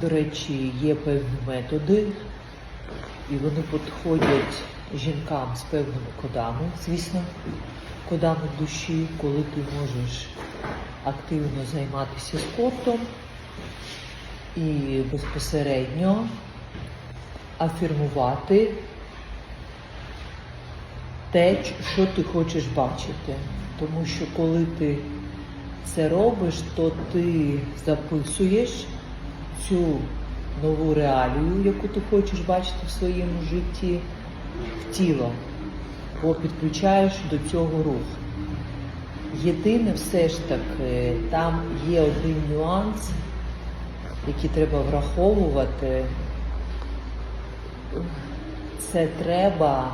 До речі, є певні методи, і вони підходять жінкам з певними кодами, звісно, кодами душі, коли ти можеш активно займатися спортом і безпосередньо афірмувати те, що ти хочеш бачити. Тому що коли ти це робиш, то ти записуєш цю нову реалію, яку ти хочеш бачити в своєму житті, в тіло, бо підключаєш до цього рух. Єдине все ж таки, там є один нюанс, який треба враховувати. Це треба